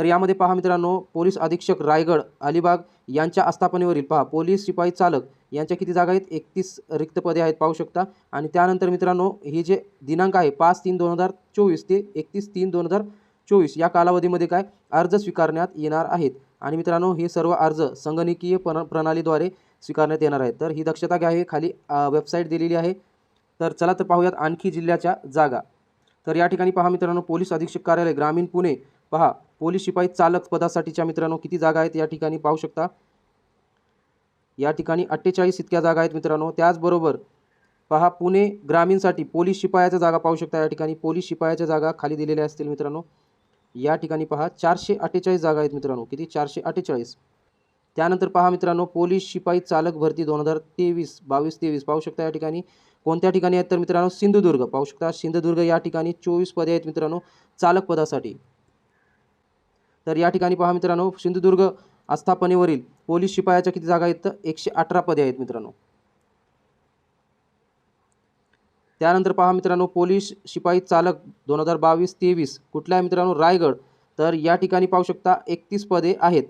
तर यामध्ये पहा मित्रांनो पोलीस अधीक्षक रायगड अलिबाग यांच्या आस्थापनेवरील पहा पोलीस शिपाई चालक यांच्या किती जागा आहेत? एकतीस रिक्त पदे आहेत पाहू शकता. आणि त्यानंतर मित्रांनो हे जे दिनांक आहे पाच तीन दोन हजार चोवीस ते एकतीस तीन दोन हजार चोवीस या कालावधीमध्ये काय अर्ज स्वीकारण्यात येणार आहेत. आणि मित्रांनो हे सर्व अर्ज संगणकीय प्र प्रणालीद्वारे स्वीकारण्यात येणार आहेत. तर ही दक्षता घ्या आहे खाली वेबसाईट दिलेली आहे. तर चला तर पाहूयात आणखी जिल्ह्याच्या जागा. तर या ठिकाणी पहा मित्रांनो पोलीस अधीक्षक कार्यालय ग्रामीण पुणे. पहा पोलीस शिपाई चालक पदासाठीच्या मित्रांनो किती जागा आहेत या ठिकाणी पाहू शकता? या ठिकाणी अठ्ठेचाळीस इतक्या जागा आहेत मित्रांनो. त्याचबरोबर पहा पुणे ग्रामीणसाठी पोलीस शिपायाच्या जागा पाहू शकता या ठिकाणी. पोलीस शिपायाच्या जागा खाली दिलेल्या असतील मित्रांनो. या ठिकाणी पहा चारशे अठ्ठेचाळीस जागा आहेत मित्रांनो. किती? चारशे अठ्ठेचाळीस. त्यानंतर पहा मित्रांनो पोलीस शिपाई चालक भरती दोन हजार तेवीस बावीस तेवीस पाहू शकता या ठिकाणी. कोणत्या ठिकाणी आहेत तर मित्रांनो सिंधुदुर्ग पाहू शकता. सिंधुदुर्ग या ठिकाणी चोवीस पदे आहेत मित्रांनो चालक पदासाठी. तर या ठिकाणी पहा मित्रांनो सिंधुदुर्ग आस्थापनेवरील पोलीस शिपायाच्या किती जागा आहेत? तर एकशे अठरा पदे आहेत मित्रांनो. त्यानंतर पहा मित्रांनो पोलीस शिपाई चालक दोन हजार बावीस तेवीस कुठल्या आहे मित्रांनो रायगड तर या ठिकाणी पाहू शकता एकतीस पदे आहेत.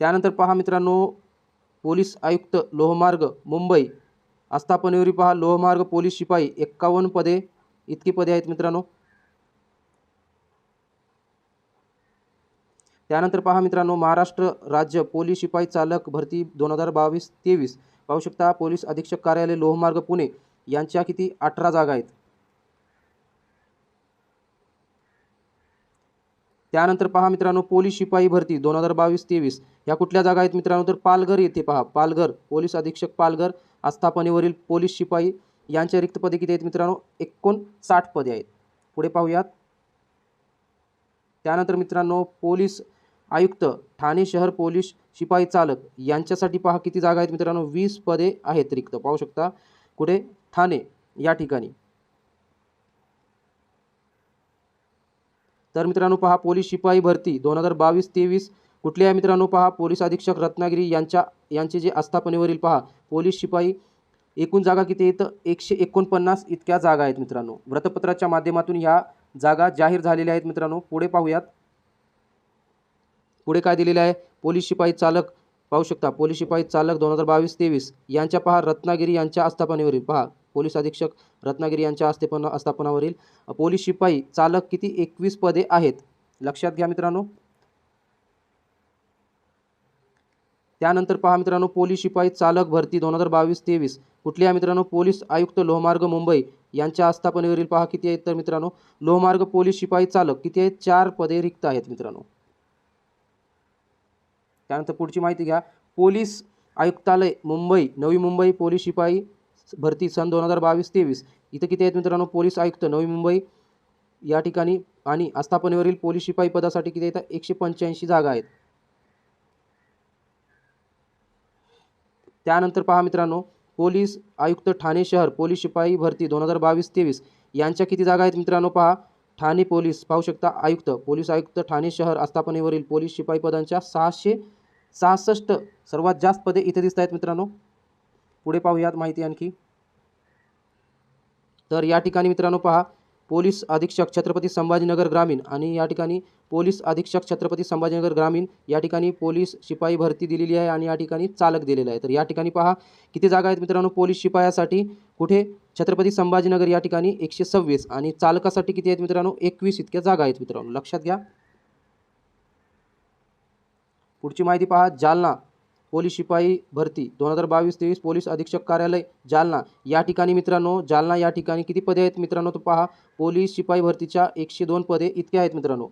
त्यानंतर पहा मित्रांनो पोलीस आयुक्त लोहमार्ग मुंबई आस्थापनेवरील पहा लोहमार्ग पोलीस शिपाई एक्कावन्न पदे इतकी पदे आहेत मित्रांनो. त्यानंतर पहा मित्रांनो महाराष्ट्र राज्य पोलीस शिपाई चालक भरती दोन हजार बावीस तेवीस. पाहू शकता पोलीस अधीक्षक कार्यालय लोहमार्ग पुणे. यांच्या किती अठरा जागा आहेत? त्यानंतर पहा मित्रांनो पोलीस शिपाई भरती दोन हजार बावीस तेवीस. ह्या कुठल्या जागा आहेत मित्रांनो? तर पालघर येथे पहा. पालघर पोलीस अधीक्षक पालघर आस्थापनेवरील पोलीस शिपाई यांचे रिक्त पदे किती आहेत मित्रांनो? एकोणसाठ पदे आहेत. पुढे पाहूयात. त्यानंतर मित्रांनो पोलीस आयुक्त ठाणे शहर पोलीस शिपाई चालक यांच्यासाठी पहा किती जागा आहेत मित्रांनो? वीस पदे आहेत रिक्त. पाहू शकता. कुठे ठाणे या ठिकाणी. तर मित्रांनो पहा पोलीस शिपाई भरती दोन हजार बावीस तेवीस कुठली आहे मित्रांनो? पहा पोलीस अधीक्षक रत्नागिरी यांच्या यांचे जे आस्थापनेवरील पहा पोलीस शिपाई एकूण जागा किती आहेत एकशे एकोणपन्नास इतक्या जागा आहेत मित्रांनो. वृत्तपत्राच्या माध्यमातून ह्या जागा जाहीर झालेल्या आहेत मित्रांनो. पुढे पाहूयात. पुढे काय दिलेलं आहे? पोलीस शिपाई चालक पाहू शकता. पोलीस शिपाई चालक दोन हजार बावीस तेवीस. यांच्या पहा रत्नागिरी यांच्या आस्थापनेवरील. पहा पोलीस अधीक्षक रत्नागिरी यांच्या आस्थापना आस्थापनावरील. पोलीस शिपाई चालक किती एकवीस पदे आहेत? लक्षात घ्या मित्रांनो. त्यानंतर पहा मित्रांनो पोलीस शिपाई चालक भरती दोन हजार बावीस तेवीस कुठली आहे मित्रांनो पोलीस आयुक्त लोहमार्ग मुंबई यांच्या आस्थापनेवरील पहा किती आहेत तर मित्रांनो लोहमार्ग पोलीस शिपाई चालक किती आहेत? चार पदे रिक्त आहेत मित्रांनो. त्यानंतर पुढची माहिती घ्या. पोलीस आयुक्तालय मुंबई नवी मुंबई पोलीस शिपाई भरती सन दोन हजार बावीस तेवीस इथं किती आहेत मित्रांनो पोलीस आयुक्त नवी मुंबई या ठिकाणी आणि आस्थापनेवरील पोलीस शिपाई पदासाठी किती येतात एकशे पंच्याऐंशी जागा आहेत. त्यानंतर पहा मित्रांनो पोलीस आयुक्त ठाणे शहर पोलीस शिपाई भरती दोन हजार बावीस तेवीस यांच्या किती जागा आहेत मित्रांनो पहा? ठाणे पोलीस पाहू शकता आयुक्त पोलीस आयुक्त ठाणे शहर आस्थापनेवरील पोलीस शिपाई पदांच्या सहाशे सहासष्ट सर्वात जास्त पदे इथे दिसत आहेत मित्रांनो. पुढे पाहूयात माहिती आणखी. तर या ठिकाणी मित्रांनो पहा पोलीस अधीक्षक छत्रपती संभाजीनगर ग्रामीण आणि या ठिकाणी पोलीस अधीक्षक छत्रपती संभाजीनगर ग्रामीण या ठिकाणी पोलीस शिपाई भरती दिलेली आहे आणि या ठिकाणी चालक दिलेला आहे. तर या ठिकाणी पहा किती जागा आहेत मित्रांनो पोलीस शिपायासाठी? कुठे? छत्रपती संभाजीनगर या ठिकाणी एकशे सव्वीस आणि चालकासाठी किती आहेत मित्रांनो? एकवीस इतक्या जागा आहेत मित्रांनो. लक्षात घ्या. पुढची माहिती पहा जालना. पोलीस शिपाई भरती. दोन हजार बावीस तेवीस पोलीस अधीक्षक कार्यालय जालना. या ठिकाणी मित्रांनो जालना या ठिकाणी किती पदे आहेत मित्रांनो? तो पहा. पोलीस शिपाई भरतीच्या एकशे दोन पदे इतके आहेत मित्रांनो.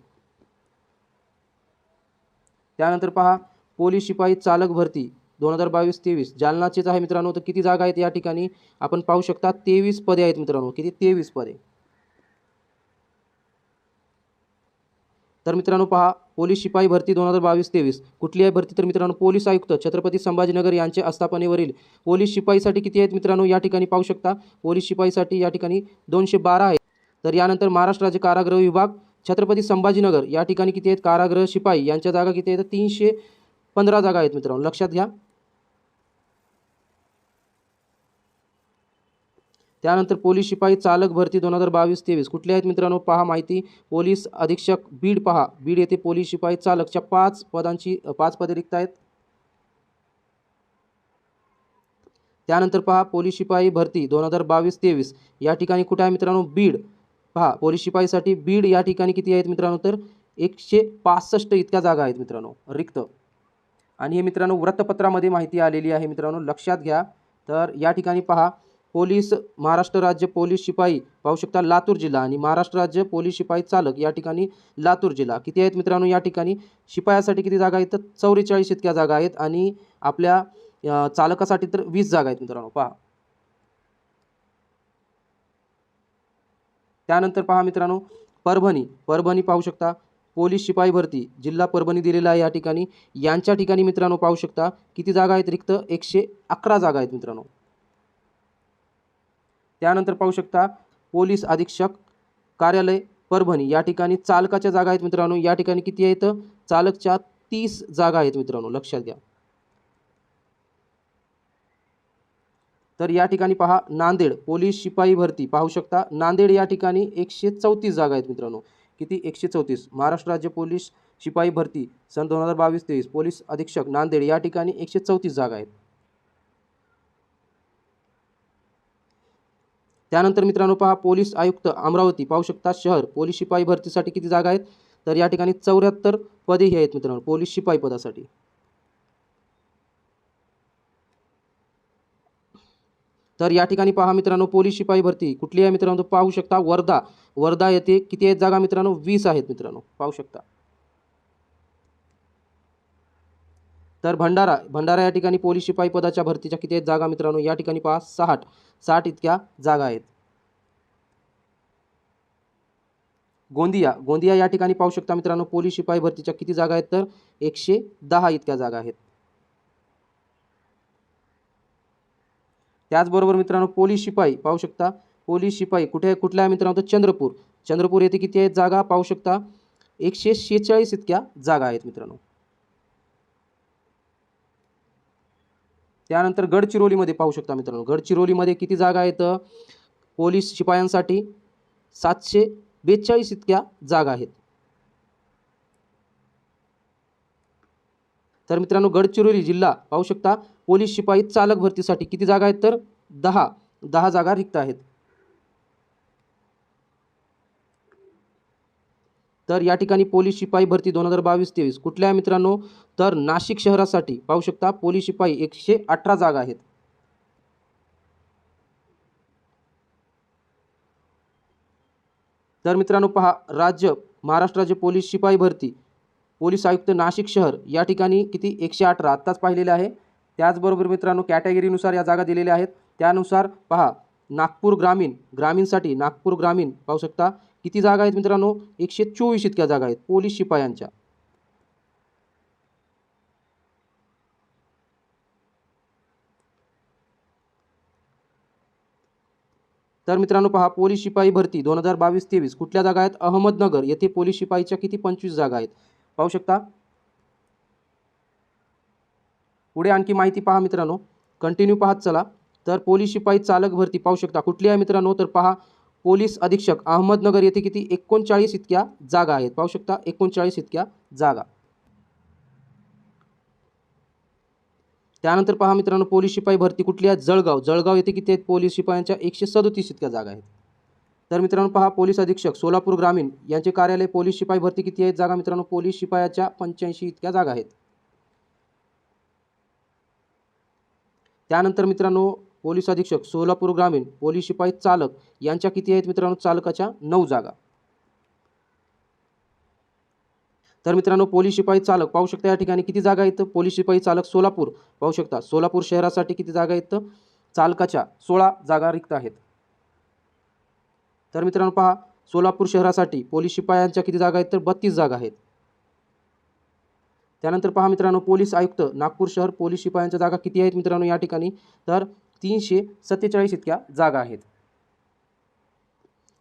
त्यानंतर पहा पोलीस शिपाई चालक भरती. दोन हजार बावीस तेवीस. जालनाचेच आहे मित्रांनो. तर किती जागा आहेत या ठिकाणी? आपण पाहू शकता तेवीस पदे आहेत मित्रांनो. किती? तेवीस पदे. तर मित्रांनो पहा पोलीस शिपाई भरती दोन हजार बावीस तेवीस कुठली आहे भरती तर मित्रांनो पोलीस आयुक्त छत्रपती संभाजीनगर यांच्या आस्थापनेवरील पोलीस शिपाईसाठी किती आहेत मित्रांनो या ठिकाणी पाहू शकता. पोलीस शिपाईसाठी या ठिकाणी दोनशे बारा आहेत. तर यानंतर महाराष्ट्र राज्य कारागृह विभाग छत्रपती संभाजीनगर या ठिकाणी किती आहेत? कारागृह शिपाई यांच्या जागा किती आहेत? तीनशे पंधरा जागा आहेत मित्रांनो. लक्षात घ्या. त्यानंतर पोलीस शिपाई चालक भरती दोन हजार बावीस तेवीस कुठले आहेत मित्रांनो? पहा माहिती. पोलीस अधीक्षक बीड पहा. बीड येथे पोलीस शिपाई चालकच्या पाच पदांची पाच पदे रिक्त आहेत. त्यानंतर पहा पोलीस शिपाई भरती दोन हजार बावीस तेवीस या ठिकाणी कुठे आहे मित्रांनो? बीड. पहा पोलीस शिपाईसाठी बीड या ठिकाणी किती आहेत मित्रांनो? तर एकशे पासष्ट इतक्या जागा आहेत मित्रांनो. रिक्त. आणि हे मित्रांनो वृत्तपत्रामध्ये माहिती आलेली आहे मित्रांनो. लक्षात घ्या. तर या ठिकाणी पहा पोलीस महाराष्ट्र राज्य पोलीस शिपाई पाहू शकता लातूर जिल्हा आणि महाराष्ट्र राज्य पोलीस शिपाई चालक या ठिकाणी लातूर जिल्हा. किती आहेत मित्रांनो या ठिकाणी? शिपायासाठी किती जागा आहेत? तर चौवेचाळीस इतक्या जागा आहेत आणि आपल्या चालकासाठी तर वीस जागा आहेत मित्रांनो. पहा. त्यानंतर पहा मित्रांनो परभणी. परभणी पाहू शकता पोलीस शिपाई भरती. जिल्हा परभणी दिलेला आहे या ठिकाणी. यांच्या ठिकाणी मित्रांनो पाहू शकता किती जागा आहेत रिक्त? एकशे अकरा जागा आहेत मित्रांनो. त्यानंतर पाहू शकता पोलीस अधीक्षक कार्यालय परभणी. या ठिकाणी चालकाच्या जागा आहेत मित्रांनो. या ठिकाणी किती आहेत? चालकच्या तीस जागा आहेत मित्रांनो. लक्षात घ्या. तर या ठिकाणी पहा नांदेड. पोलीस शिपाई भरती. पाहू शकता नांदेड या ठिकाणी एकशे चौतीस जागा आहेत मित्रांनो. किती? एकशे चौतीस. महाराष्ट्र राज्य पोलीस शिपाई भरती सन दोन हजार बावीस तेवीस पोलीस अधीक्षक नांदेड. या ठिकाणी एकशे चौतीस जागा आहेत. त्यानंतर मित्रांनो पहा पोलीस आयुक्त अमरावती पाहू शकता शहर पोलीस शिपाई भरतीसाठी किती जागा आहेत? तर या ठिकाणी चौऱ्याहत्तर पदे ही आहेत मित्रांनो पोलीस शिपाई पदासाठी. तर या ठिकाणी पहा मित्रांनो पोलीस शिपाई भरती कुठली आहे मित्रांनो? पाहू शकता वर्धा. वर्धा येथे किती आहेत जागा मित्रांनो? वीस आहेत मित्रांनो पाहू शकता. तर भंडारा भंडारा या ठिकाणी पोलीस शिपाई पदाच्या भरतीच्या किती आहेत? जागा मित्रांनो या ठिकाणी पहा साठ. साठ इतक्या जागा आहेत. गोंदिया गोंदिया या ठिकाणी पाहू शकता मित्रांनो पोलीस शिपाई भरतीच्या किती जागा आहेत? तर एकशे दहा इतक्या जागा आहेत. त्याचबरोबर मित्रांनो पोलीस शिपाई पाहू शकता पोलीस शिपाई कुठे आहे कुठल्या आहे मित्रांनो? तर चंद्रपूर. चंद्रपूर येथे किती आहेत जागा? पाहू शकता एकशे शेहेचाळीस इतक्या जागा आहेत मित्रांनो. त्यानंतर गडचिरोलीमध्ये पाहू शकता मित्रांनो. गडचिरोलीमध्ये किती जागा आहेत? पोलीस शिपायांसाठी सातशे बेचाळीस इतक्या जागा आहेत. तर मित्रांनो गडचिरोली जिल्हा पाहू शकता पोलीस शिपाई चालक भरतीसाठी किती जागा आहेत? तर दहा. दहा जागा रिक्त आहेत. तर या ठिकाणी पोलीस शिपाई भरती दोन हजार बावीस तेवीस. कुठल्या मित्रांनो तर नाशिक शहरासाठी पाहू शकता पोलीस शिपाई एकशे अठरा जागा आहेत. तर मित्रांनो पहा राज्य महाराष्ट्र राज्य पोलीस शिपाई भरती. पोलीस आयुक्त नाशिक शहर या ठिकाणी किती? एकशे अठरा. आत्ताच पाहिलेले आहे. त्याचबरोबर मित्रांनो कॅटेगरीनुसार या जागा दिलेल्या आहेत. त्यानुसार पहा नागपूर ग्रामीण ग्रामीणसाठी नागपूर ग्रामीण पाहू शकता. किती जागा आहेत मित्रांनो? एकशे चोवीस इतक्या जागा आहेत पोलीस शिपायांच्या. तर मित्रांनो पहा पोलीस शिपाई भरती दोन हजार बावीस तेवीस. कुठल्या जागा आहेत? अहमदनगर. येथे पोलीस शिपाईच्या किती? पंचवीस जागा आहेत. पाहू शकता? पुढे आणखी माहिती पहा मित्रांनो. कंटिन्यू पाहत चला. तर पोलीस शिपाई चालक भरती पाहू शकता. कुठली आहे मित्रांनो? तर पहा पोलीस अधीक्षक अहमदनगर येथे किती? एकोणचाळीस इतक्या जागा आहेत. पाहू शकता एकोणचाळीस इतक्या जागा. त्यानंतर पहा मित्रांनो पोलीस शिपाई भरती कुठली आहे? जळगाव. जळगाव येथे किती आहेत? पोलीस शिपायांच्या एकशे सदोतीस इतक्या जागा आहेत. तर मित्रांनो पहा पोलीस अधीक्षक सोलापूर ग्रामीण यांचे कार्यालय पोलीस शिपाई भरती किती आहेत? जागा मित्रांनो पोलीस शिपायाच्या पंच्याऐंशी इतक्या जागा आहेत. त्यानंतर मित्रांनो पोलीस अधीक्षक सोलापूर ग्रामीण पोलीस शिपाई चालक यांच्या किती आहेत मित्रांनो? चालकाच्या नऊ जागा. तर मित्रांनो पोलीस शिपाई चालक पाहू शकता या ठिकाणी किती जागा आहेत? पोलीस शिपाई चालक सोलापूर पाहू शकता सोलापूर शहरासाठी किती जागा आहेत? चालकाच्या सोळा जागा रिक्त आहेत. तर मित्रांनो पहा सोलापूर शहरासाठी पोलीस शिपायांच्या किती जागा आहेत? तर बत्तीस जागा आहेत. त्यानंतर पहा मित्रांनो पोलीस आयुक्त नागपूर शहर पोलीस शिपायांच्या जागा किती आहेत मित्रांनो या ठिकाणी? तर तीनशे सत्तेचाळीस इतक्या जागा आहेत.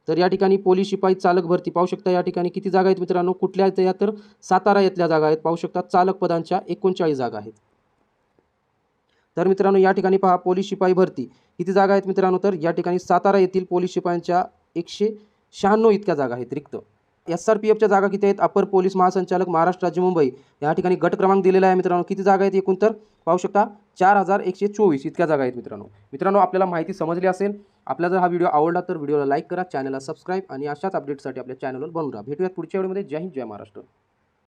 तर या ठिकाणी पोलीस शिपाई चालक भरती पाहू शकता. या ठिकाणी किती जागा आहेत मित्रांनो? कुठल्या आहेत या तर सातारा येथल्या जागा आहेत. पाहू शकता चालक पदांच्या एकोणचाळीस जागा आहेत. तर मित्रांनो या ठिकाणी पहा पोलीस शिपाई भरती. किती जागा आहेत मित्रांनो? तर या ठिकाणी सातारा येथील पोलीस शिपायांच्या एकशे शहाण्णव इतक्या जागा आहेत रिक्त. एस आर पी एफच्या जागा किती आहेत? अपर पोलीस महासंचालक महाराष्ट्र राज्य मुंबई या ठिकाणी गट क्रमांक दिलेला आहे मित्रांनो. किती जागा आहेत एकूण तर पाहू शकता चार हजार एकशे चोवीस इतक्या जागा आहेत मित्रांनो. मित्रांनो आपल्याला माहिती समजली असेल आपला जर हा व्हिडिओ आवडला तर व्हिडिओला लाईक करा चॅनलला सबस्क्राईब आणि अशाच अपडेटसाठी आपल्या चॅनलवर बनवून राहा. भेटूयात पुढच्या व्हिडिओमध्ये. जय हिंद जय महाराष्ट्र.